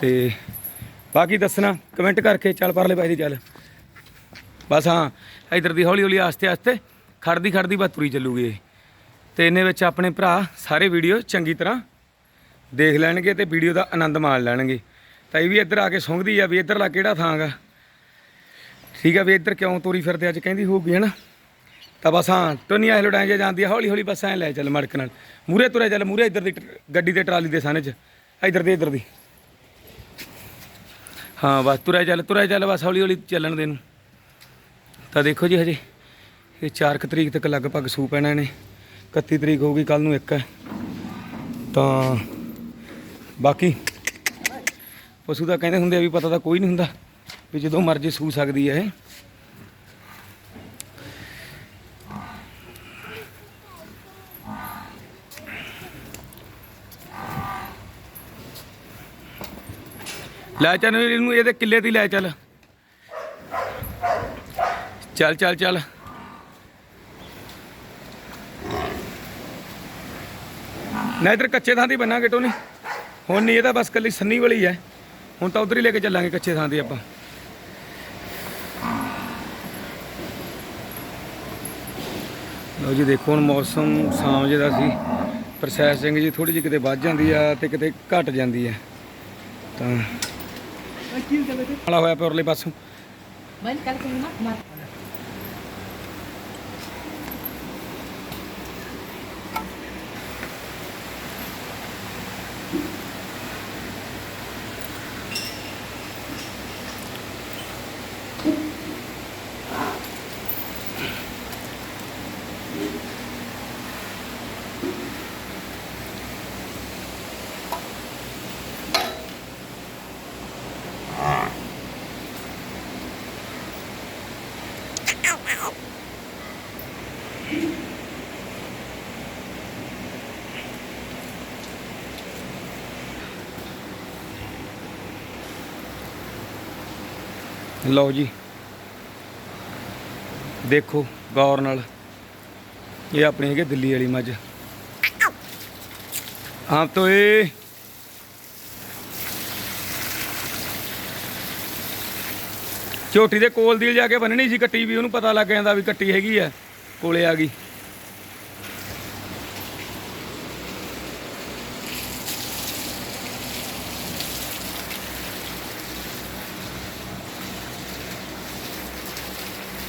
ਤੇ ਬਾਕੀ ਦੱਸਣਾ ਕਮੈਂਟ ਕਰਕੇ ਚੱਲ ਪਰਲੇ ਪਾਸੇ ਦੀ ਚੱਲ। ਬਸ ਹਾਂ, ਇਧਰ ਦੀ ਹੌਲੀ ਹੌਲੀ ਆਸਤੇ ਆਸਤੇ ਖੜਦੀ ਖੜਦੀ ਬਸ ਤੁਰੀ ਚੱਲੂਗੀ ਇਹ। ਤੇ ਇਹਨੇ ਵਿੱਚ ਆਪਣੇ ਭਰਾ ਸਾਰੇ ਵੀਡੀਓ ਚੰਗੀ ਤਰ੍ਹਾਂ ਦੇਖ ਲੈਣਗੇ ਤੇ ਵੀਡੀਓ ਦਾ ਆਨੰਦ ਮਾਣ ਲੈਣਗੇ। ਤਾਂ ਇਹ ਵੀ ਇੱਧਰ ਆ ਕੇ ਸੁੰਘਦੀ ਆ ਵੀ ਇੱਧਰਲਾ ਕਿਹੜਾ ਥਾਂ ਗਾ ਠੀਕ ਆ ਵੀ ਇੱਧਰ ਕਿਉਂ ਤੋਰੀ ਫਿਰਦੇ ਅੱਜ ਕਹਿੰਦੀ ਹੋਊਗੀ, ਹਨਾ? ਤਾਂ ਬਸ ਹਾਂ, ਟੋਨੀਆਂ ਹਿਲੜਾਂ ਜੇ ਜਾਂਦੀ ਆ ਹੌਲੀ ਹੌਲੀ ਬਸ ਐ ਲੈ ਚੱਲ ਮੜਕ ਨਾਲ। ਮੂਰੇ ਤੁਰੇ ਚੱਲ ਮੂਰੇ ਇੱਧਰ ਦੀ ਟ- ਗੱਡੀ ਦੇ ਟਰਾਲੀ ਦੇ ਸਾਹਨੇ 'ਚ। ਇੱਧਰ ਦੇ, ਇੱਧਰ ਦੀ। ਹਾਂ, ਬਸ ਤੁਰਿਆ ਚੱਲ ਤੁਰਿਆ ਚੱਲ, ਬਸ ਹੌਲੀ ਹੌਲੀ ਚੱਲਣ ਦੇ ਨੂੰ। ਤਾਂ ਦੇਖੋ ਜੀ ਹਜੇ, ਇਹ 4 ਕੁ ਤਰੀਕ ਤੱਕ ਲਗਭਗ ਸੂ ਪੈਣਾ ਇਹਨੇ 31 ਤਰੀਕ ਹੋਊਗੀ ਕੱਲ ਨੂੰ ਇੱਕ ਹੈ। ਤਾਂ ਬਾਕੀ ਪਸ਼ੂ ਦਾ ਕਹਿੰਦੇ ਹੁੰਦੇ ਆ ਵੀ ਪਤਾ ਤਾਂ ਕੋਈ ਨਹੀਂ ਹੁੰਦਾ ਵੀ ਜਦੋਂ ਮਰਜ਼ੀ ਸੂ ਸਕਦੀ ਹੈ ਇਹ। ਲੈ ਚੱਲ ਇਹਨੂੰ, ਇਹਦੇ ਕਿੱਲੇ ਤੇ ਲੈ ਚੱਲ। ਚੱਲ ਚੱਲ ਚੱਲ। ਨਾ ਇਧਰ ਕੱਚੇ ਥਾਂ ਦੀ ਬੰਨਾਂਗੇ ਟੋਨੀ। ਹੁਣ ਨਹੀਂ, ਇਹ ਤਾਂ ਬਸ ਕੱਲੀ ਸੰਨੀ ਵਾਲੀ ਹੈ। ਹੁਣ ਤਾਂ ਉਧਰ ਹੀ ਲੈ ਕੇ ਚੱਲਾਂਗੇ ਕੱਚੇ ਥਾਂ ਦੀ ਆਪਾਂ। ਲਓ ਜੀ, ਦੇਖੋ ਹੁਣ ਮੌਸਮ ਸ਼ਾਮ ਜਿਹਦਾ ਸੀ। ਪ੍ਰੋਸੈਸਿੰਗ ਜੀ ਥੋੜੀ ਜਿਹੀ ਕਿਤੇ ਵੱਧ ਜਾਂਦੀ ਆ ਤੇ ਕਿਤੇ ਘਟ ਜਾਂਦੀ ਹੈ ਤਾਂ ਵਾਲਾ ਹੋਇਆ ਪਿਆ ਉਰਲੇ ਪਾਸੋਂ। ਲਓ ਜੀ। ਦੇਖੋ ਗੌਰ ਨਾਲ। ਇਹ ਆਪਣੀ ਹੈਗੇ ਦਿੱਲੀ ਵਾਲੀ ਮੱਝ। ਆਪ ਤੋਂ ਇਹ ਝੋਟੀ ਦੇ ਕੋਲ ਦੀ ਜਾ ਕੇ ਬੰਨਣੀ ਸੀ, ਕੱਟੀ ਵੀ ਉਹਨੂੰ ਪਤਾ ਲੱਗ ਜਾਂਦਾ ਵੀ ਕੱਟੀ ਹੈਗੀ ਆ, ਕੋਲੇ ਆ ਗਈ।